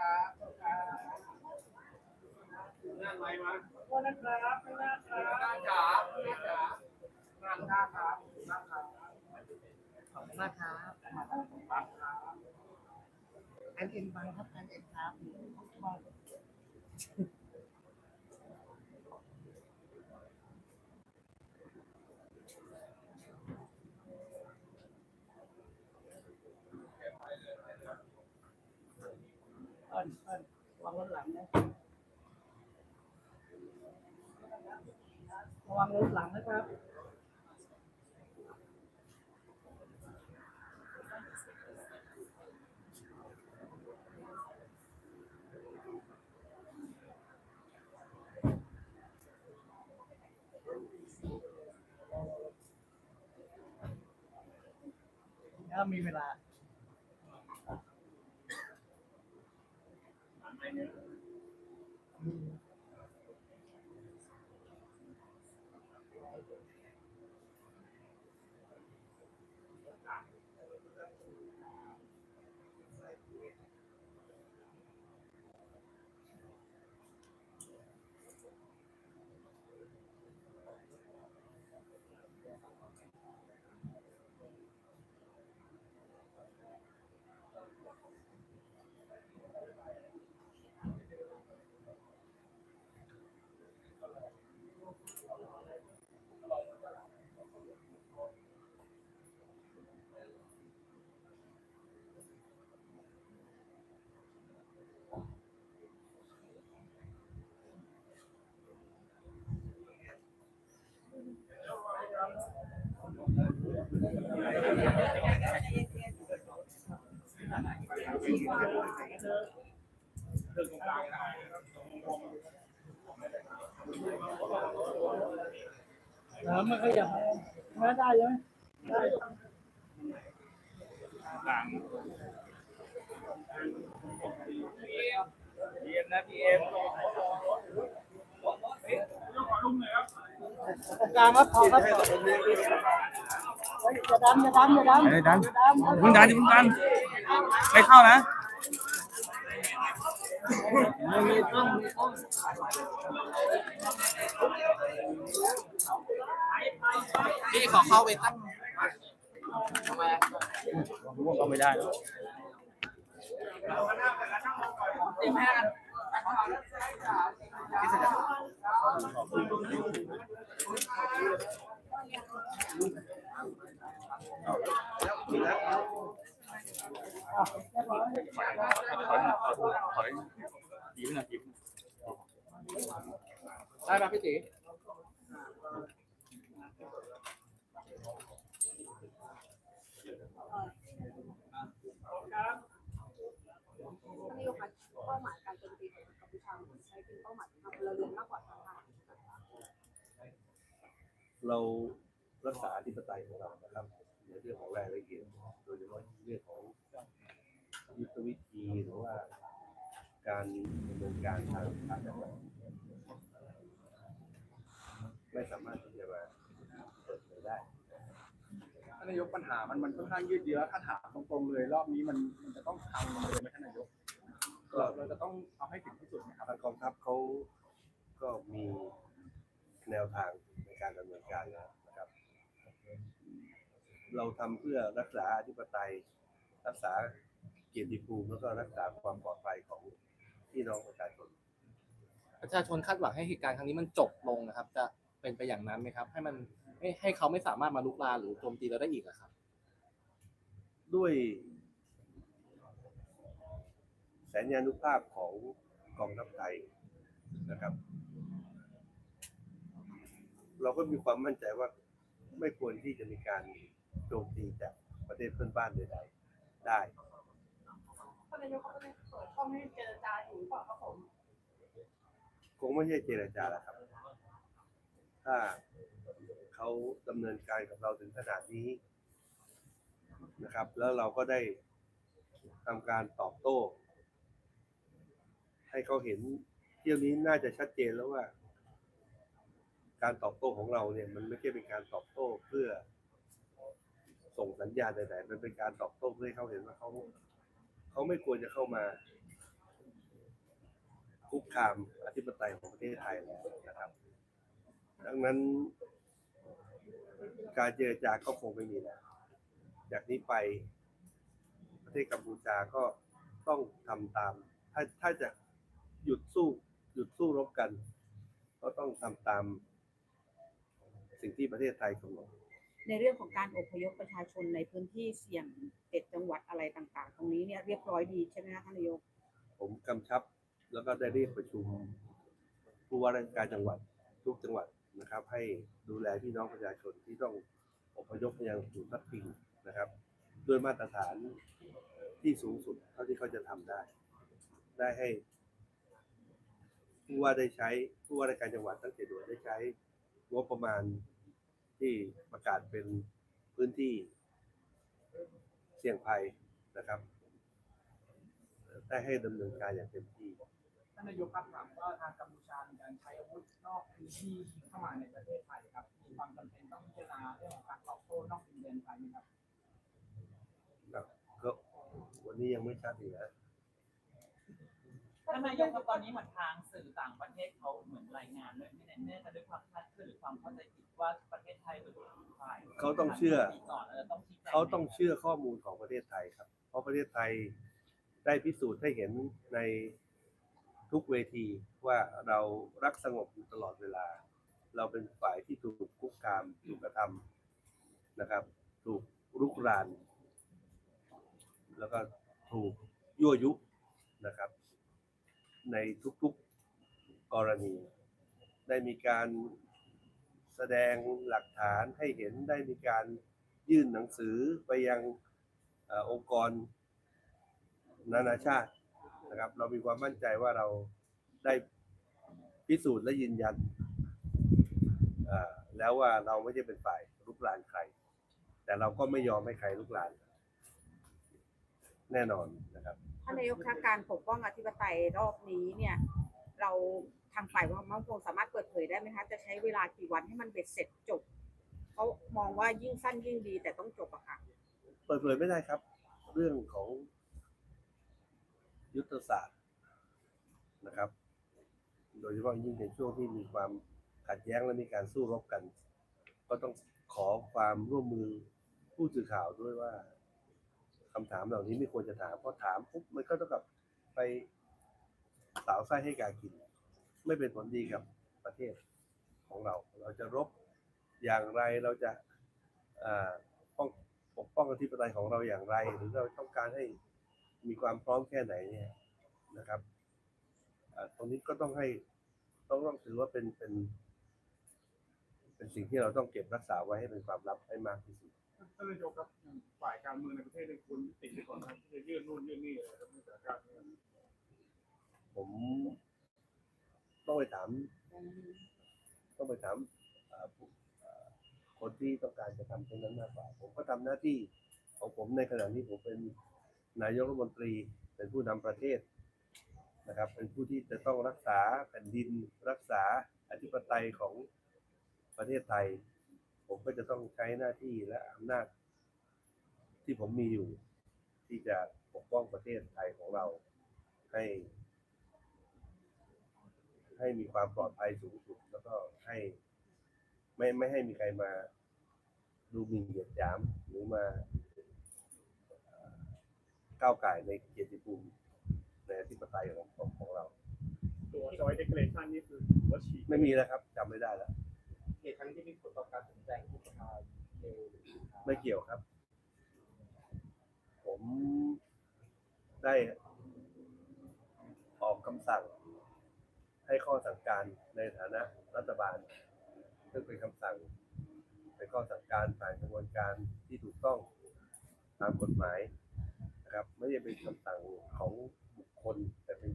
ครับงานอะไรมาขอบคุณนะครับข้างหน้าครับหน้าจ๋าหน้าจ๋าหน้าหน้าครับหน้าครับขอบคุณมากครับอันเอ็นบังครับอันเอ็นครับอิ้นเอิ้นวางรถหลังนะ ระวังรถหลังนะครับแล้วมีเวลา น้ำมันขยับมาได้ใช่ไหมได้พีเอ็มนะพีเอ็มกลางครับพอครับอย่าดันอย่าดันอย่าดันไม่ได้ดันอย่าดันเพิ่งดันอย่างดันไม่เข้านะ พี่ขอเข้าไปตั้งทำไมรู้ว่าเข้าไม่ได้แล้วตีแม่กันได้ไหมพี่ตี นโยบายเป้าหมายการโจมตีของกัมพู ช้เป็นเป้าหมายทางพลเรือนมากกว่าทางทหารเรารักษาอธิปไตยของเรานะครับในเรื่องของรายละเอียดโดยเฉพาะเรื่องของยุทธวิธีหรือว่าการดำเนินการทางการจังหวัดไม่สามารถที่จะมาเปิดเผยได้ท่านนายกปัญหามันมันค่อนข้างยืดเยื้อถ้าถามตรงๆเลย รอบนี้มันมันจะต้องทำเลยไหมท่านนายก เราเราจะต้องเอาให้ถึงที่สุดไหมครับทางกองทัพเขาก็มีแนวทางในการดำเนินการแล้วนะครับ เราทำเพื่อรักษาอธิปไตย รักษาเกียรติภูมิแล้วก็รักษาความปลอดภัยของพี่น้องประชาชน ประชาชนคาดหวังให้เหตุการณ์ครั้งนี้มันจบลงนะครับ จะเป็นไปอย่างนั้นไหมครับ ให้มันให้ให้เขาไม่สามารถมาลุกลามหรือโจมตีเราได้อีกอะครับ ด้วย แสนยานุภาพของกองทัพไทยนะครับ เราก็มีความมั่นใจว่าไม่ควรที่จะมีการโจมตีจากประเทศเพื่อนบ้านใดๆได้ท่านนายกเขาจะเปิดช่องให้เจรจาอยู่หรือเปล่าครับผมคงไม่ใช่เจรจาแล้วครับ ถ้าเขาดำเนินการกับเราถึงขนาดนี้นะครับ แล้วเราก็ได้ทำการตอบโต้ ให้เขาเห็นเที่ยวนี้น่าจะชัดเจนแล้วว่า การตอบโต้ของเราเนี่ย มันไม่ใช่เป็นการตอบโต้เพื่อ ส่งสัญญาณใดๆมันเป็นการตอบโต้เพื่อให้เขาเห็นว่าเขาเขาไม่ควรจะเข้ามาคุกคามอธิปไตยของประเทศไทยแล้วนะครับ ดังนั้น การเจรจาก็คงไม่มีแล้วจากนี้ไปประเทศกัมพูชาก็ต้องทำตาม ถ้าถ้าจะ หยุดสู้ หยุดสู้รบกัน ก็ต้องทำตามสิ่งที่ประเทศไทยกำหนดในเรื่องของการอพยพประชาชนในพื้นที่เสี่ยงเจ็ดจังหวัดอะไรต่าง ๆ ตรงนี้เนี่ยเรียบร้อยดีใช่ไหมคะท่านนายก ผมกำชับแล้วก็ได้เรียกประชุมผู้ว่าราชการจังหวัดทุกจังหวัดนะครับ ให้ดูแลพี่น้องประชาชนที่ต้องอพยพไปยังศูนย์พักพิงนะครับ ด้วยมาตรฐานที่สูงสุดเท่าที่เขาจะทำได้ ได้ให้ ผู้ว่าได้ใช้ผู้ว่าราชการจังหวัดทั้งเจ็ดจังหวัดได้ใช้งบประมาณที่ประกาศเป็นพื้นที่เสี่ยงภัยนะครับได้ให้ดำเนินการอย่างเต็มที่ท่านนายกครับถามว่าทางกัมพูชามีการใช้อาวุธนอกพื้นที่เข้ามาในประเทศไทยครับมีความจำเป็นต้องพิจารณาเรื่องของการตอบโต้นอกดินแดนไทยไหมครับครับก็วันนี้ยังไม่ชัดอีกนะ ท่านนายกครับตอนนี้เหมือนทางสื่อต่างประเทศเขาเหมือนรายงานเลยไม่แน่แน่จะด้วยความคาดเคลื่อนหรือความเข้าใจผิดว่าประเทศไทยเป็นฝ่ายเขาต้องเชื่อ ก่อนแล้วต้องชี้แจงเขาต้องเชื่อข้อมูลของประเทศไทยครับ เพราะประเทศไทยได้พิสูจน์ให้เห็นในทุกเวทีว่าเรารักสงบอยู่ตลอดเวลา เราเป็นฝ่ายที่ถูกคุกคามถูกกระทำนะครับ ถูกรุกราน แล้วก็ถูกยั่วยุนะครับ ในทุกๆกรณี ได้มีการแสดงหลักฐานให้เห็นได้มีการยื่นหนังสือไปยังอองค์กรนานาชาตินะครับ เรามีความมั่นใจว่าเราได้พิสูจน์และยืนยันแล้วว่าเราไม่ใช่เป็นฝ่ายลุกลานใคร แต่เราก็ไม่ยอมให้ใครลุกลาน แน่นอนนะครับานนายกคะการปกป้องอธิปไตยรอบนี้เนี่ย เราทางฝ่ายความมั่นคงสามารถเปิดเผยได้ไหมคะจะใช้เวลากี่วันให้มันเบ็ดเสร็จจบเขามองว่ายิ่งสั้นยิ่งดีแต่ต้องจบอะค่ะ เปิดเผยไม่ได้ครับ เรื่องของยุทธศาสตร์นะครับ โดยเฉพาะยิ่งในช่วงที่มีความขัดแย้งและมีการสู้รบกัน ก็ต้องขอความร่วมมือผู้สื่อข่าวด้วยว่า คำถามเหล่านี้ไม่ควรจะถามเพราะถามปุ๊บมันก็เท่ากับไปสาวไส้ให้การกิน ไม่เป็นผลดีกับประเทศของเรา เราจะรบอย่างไรเราจะอ่าป้องปกป้องอธิปไตยของเราอย่างไร หรือเราต้องการให้มีความพร้อมแค่ไหนเนี่ยนะครับตรงนี้ก็ต้องให้ต้องต้องถือว่าเป็นเป็น เป็นสิ่งที่เราต้องเก็บรักษาไว้ให้เป็นความลับให้มากที่สุด ท่านนายกครับฝ่ายการเมืองในประเทศเนี่ยคุณติดไปก่อนครับที่จะยื่นนู่นยื่นนี่อะไรครับในสถานการณ์นี้ผมต้องไปถาม ต้องไปถามคนที่ต้องการจะทำเช่นนั้นมากกว่า ผมก็ทำหน้าที่ของผมในขณะนี้ผมเป็นนายกรัฐมนตรี เป็นผู้นำประเทศนะครับ เป็นผู้ที่จะต้องรักษาแผ่นดินรักษาอธิปไตยของประเทศไทย ผมก็จะต้องใช้หน้าที่และอำนาจ ที่ผมมีอยู่ ที่จะปกป้องประเทศไทยของเราให้ ให้มีความปลอดภัยสูงสุด แล้วก็ให้ ไม่ไม่ให้มีใครมาดูหมิ่นเหยียดหยามหรือมาเอ่อก้าวไก่ายในเกียรติภูมิในอธิปไตยของของของเรา ตัวจอยเดคเลชันนี่คือถือว่าฉีกไม่มีแล้วครับจำไม่ได้แล้วเหตุ ครั้งที่มีผลต่อการตัดสินใจของประชาเร็วหรือช้าไม่เกี่ยวครับ ผมได้ออกคำสั่ง ให้ข้อสั่งการในฐานะรัฐบาล ซึ่งเป็นคำสั่ง เป็นข้อสั่งการผ่านกระบวนการที่ถูกต้องตามกฎหมายนะครับ ไม่ใช่เป็นคำสั่งของบุคคล แต่เป็น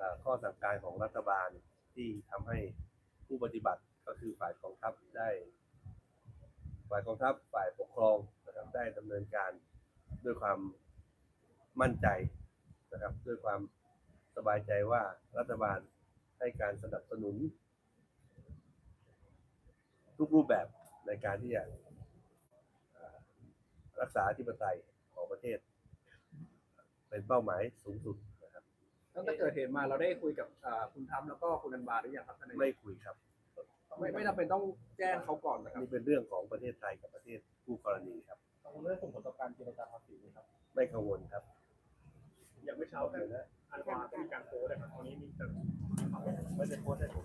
อ่อข้อสั่งการของรัฐบาลที่ทำให้ผู้ปฏิบัติ ก็คือฝ่ายกองทัพได้ ฝ่ายกองทัพฝ่ายปกครองนะครับได้ดำเนินการด้วยความมั่นใจนะครับ ด้วยความสบายใจว่ารัฐบาลให้การสนับสนุน ทุกรูปแบบในการที่จะเอ่อรักษาอธิปไตยของประเทศ เป็นเป้าหมายสูงสุดนะครับตั้งแต่เกิดเหตุมาเราได้คุยกับอ่าคุณทรัมป์แล้วก็คุณอันบาหรือยังครับท่านนายกไม่คุยครับ ไม่ไม่จำเป็นต้องแจ้งเขาก่อนนะครับ นี่เป็นเรื่องของประเทศไทยกับประเทศคู่กรณีครับเรื่องส่งผลต่อการเจรจาภาษีครับ ไม่กังวลครับ อย่างเมื่อเช้าท่านอันวามีการโพสต์นะครับตอนนี้มีการไม่ได้โพสต์ให้ผม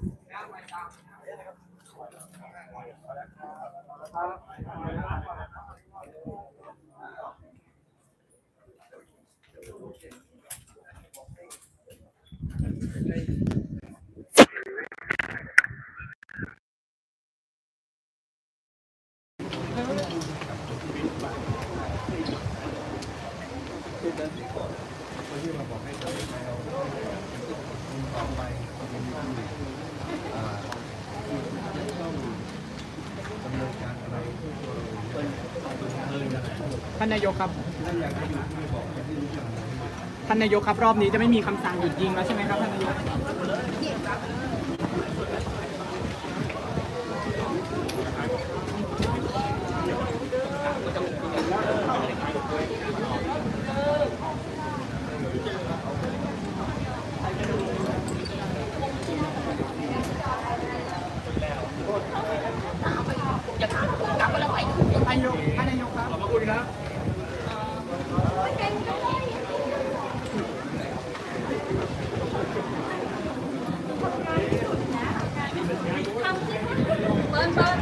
ท่านนายกครับ ท่านนายกครับรอบนี้จะไม่มีคำสั่งหยุดยิงแล้วใช่ไหมครับท่านนายก ท่านนายกท่านนายกครับ ขอบคุณครับเปิ้ลเปิ้ล